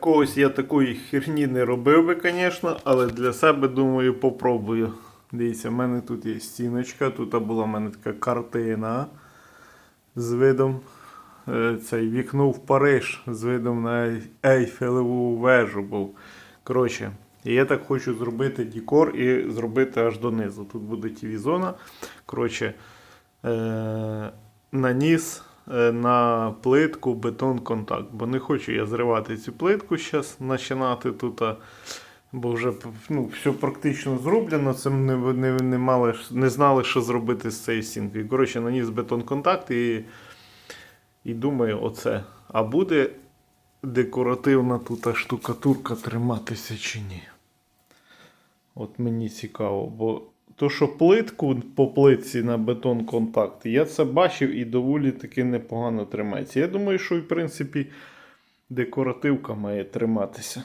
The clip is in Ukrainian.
Когось я такої херні не робив би, звісно, але для себе думаю, попробую. Дивіться, в мене тут є стіночка, тут була в мене така картина з видом. е, Цей вікно в Париж з видом на Ей- Ейфелеву вежу був. Коротше, я так хочу зробити декор і зробити аж донизу. Тут буде TV-зона. Коротше, е- наніс на плитку бетон контакт. Бо не хочу я зривати цю плитку зараз, починати тут. Бо вже ну, все практично зроблено. Це не, не, не, мали, не знали, що зробити з цією стінкою. Коротше, наніс бетон контакт і, і думаю, оце. А буде декоративна тут штукатурка триматися чи ні? От мені цікаво, бо то, що плитку по плитці на бетон контакт, я це бачив і доволі таки непогано тримається. Я думаю, що, в принципі, декоративка має триматися.